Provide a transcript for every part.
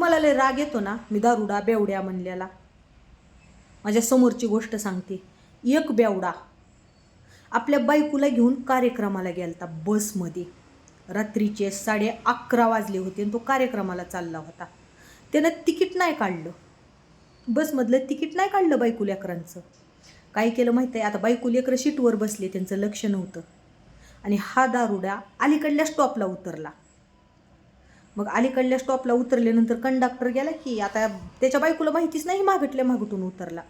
तुम्हाला लय राग येतो ना? मी दारुडा बेवड्या म्हणलेला. माझ्या समोरची गोष्ट सांगते. एक बेवडा. आपल्या बायकोला घेऊन कार्यक्रमाला गेलता बसमध्ये. रात्रीचे साडे अकरा वाजले होते आणि तो कार्यक्रमाला चालला होता. त्यानं तिकीट नाही काढलं. बसमधलं तिकीट नाही काढलं बायको लेकरांचं. काय केलं माहिती आहे? आता बायको लेकरं सीटवर बसले त्यांचं लक्ष नव्हतं. आणि हा दारुडा अलीकडल्या स्टॉपला उतरला. मग अलीकडल्या स्टॉपला उतरल्यानंतर कंडक्टर गेला की आता त्याच्या बायकोला माहितीच नाही मागटल्या मागटून उतरला.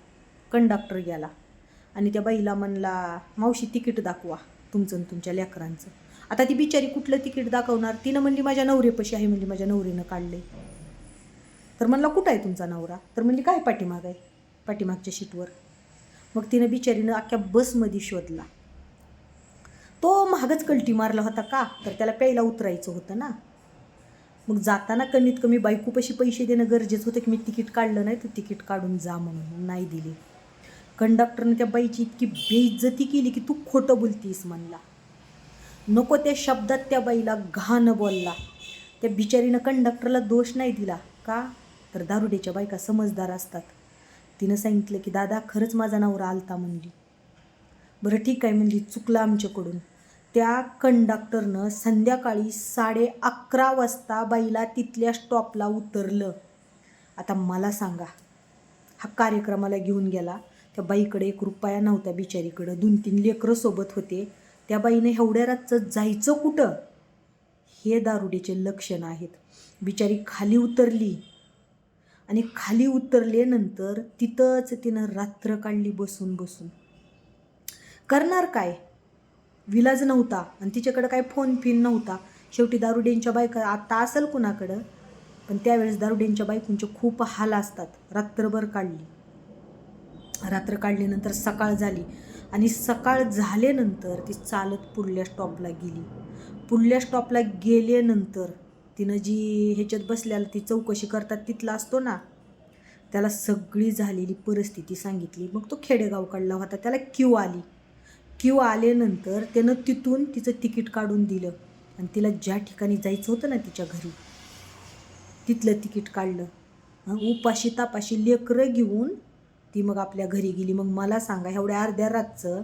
कंडक्टर गेला. आणि त्या बाईला म्हणला मावशी तिकीट दाखवा तुमचं आणि तुमच्या लेकरांचं. आता ती बिचारी कुठलं तिकीट दाखवणार? तिनं म्हणली माझ्या नवरेपाशी आहे म्हणली माझ्या नवरीनं काढले तर म्हणला कुठं आहे तुमचा नवरा? तर म्हणली काय पाठीमाग आहे? पाठीमागच्या शीटवर. मग तिनं बिचारीनं अख्ख्या बसमध्ये शोधला. तो महागच कलटी मारला होता का? तर त्याला प्यायला उतरायचं होतं ना. मग जाताना कमीत कमी बायकोपाशी पैसे देणं गरजेचं होतं की मी तिकीट काढलं नाही तर तिकीट काढून जा म्हणून. नाही दिले. कंडक्टरनं त्या बाईची इतकी बेइज्जती केली की तू खोटं बोलतीस म्हणला. नको त्या शब्दात त्या बाईला घाण बोलला. त्या बिचारीनं कंडक्टरला दोष नाही दिला. का? तर दारुडेच्या बायका समजदार असतात. तिनं सांगितलं की दादा खरंच माझा नवरा आलता म्हणली. बरं ठीक आहे म्हणली चुकलं आमच्याकडून. त्या कंडक्टरनं संध्याकाळी साडे अकरा वाजता बाईला तिथल्या स्टॉपला उतरलं. आता मला सांगा हा कार्यक्रमाला घेऊन गेला त्या बाईकडे एक रुपया नव्हता बिचारीकडं. दोन तीन लेकरं सोबत होते. त्या बाईनं एवढ्या रातचं जायचं कुठं? हे दारुडीचे लक्षण आहेत. बिचारी खाली उतरली आणि खाली उतरल्यानंतर तिथंच तिनं रात्र काढली बसून बसून. करणार काय? विलाज नव्हता आणि तिच्याकडं काय फोन फिन नव्हता. शेवटी दारुडेंच्या बायका आता असेल कुणाकडं? पण त्यावेळेस दारुडेंच्या बायकोंचे खूप हाल असतात. रात्रभर काढली. रात्र काढल्यानंतर सकाळ झाली आणि सकाळ झाल्यानंतर ती चालत पुढल्या स्टॉपला गेली. पुढल्या स्टॉपला गेल्यानंतर तिनं जी ह्याच्यात बसल्याला ती चौकशी करतात तिथला असतो ना त्याला सगळी झालेली परिस्थिती सांगितली. मग तो खेडेगाव काढला होता त्याला क्यू आली. क्यू आल्यानंतर त्यानं तिथून तिचं तिकीट काढून दिलं. आणि तिला ज्या ठिकाणी जायचं होतं ना तिच्या घरी तिथलं तिकीट काढलं. उपाशी तापाशी लेकरं घेऊन ती मग आपल्या घरी गेली. मग मला सांगा एवढ्या अर्ध्या रातचं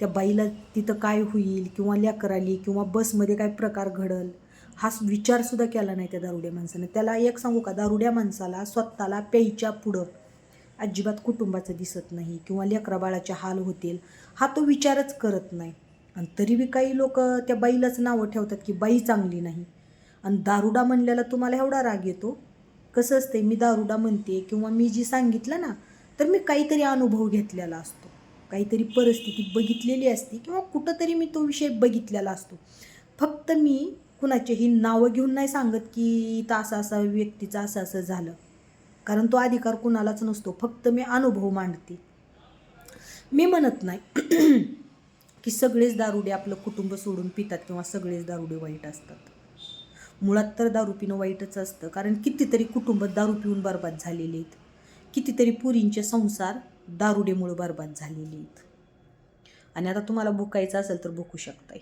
त्या बाईला तिथं काय होईल किंवा लेकर आली किंवा बसमध्ये काय प्रकार घडल हा विचारसुद्धा केला नाही त्या दारुड्या माणसानं. त्याला एक सांगू का दारुड्या माणसाला स्वतःला प्यायच्या पुढं अजिबात कुटुंबाचं दिसत नाही किंवा लेकराबाळाचे हाल होतील हा तो विचारच करत नाही. आणि तरी बी काही लोक त्या बाईलाच नावं ठेवतात की बाई चांगली नाही. आणि दारुडा म्हणल्याला तुम्हाला एवढा राग येतो? कसं असते मी दारुडा म्हणते किंवा मी जी सांगितलं ना तर मी काहीतरी अनुभव घेतलेला असतो. काहीतरी परिस्थिती बघितलेली असते किंवा कुठंतरी मी तो विषय बघितलेला असतो. फक्त मी कुणाचेही नावं घेऊन नाही सांगत की इथं असं असं व्यक्तीचं असं असं झालं. कारण तो अधिकार कुणालाच नसतो. फक्त मी अनुभव मांडते. मी म्हणत नाही की सगळेच दारुडे आपलं कुटुंब सोडून पितात किंवा सगळेच दारुडे वाईट असतात. मुळात तर दारू पिणं वाईटच असतं. कारण कितीतरी कुटुंब दारू पिऊन बर्बाद झालेले आहेत. कितीतरी पुरींचे संसार दारुडेमुळं बर्बाद झालेले आहेत. आणि आता तुम्हाला भुकायचं असेल तर भुकू शकताय.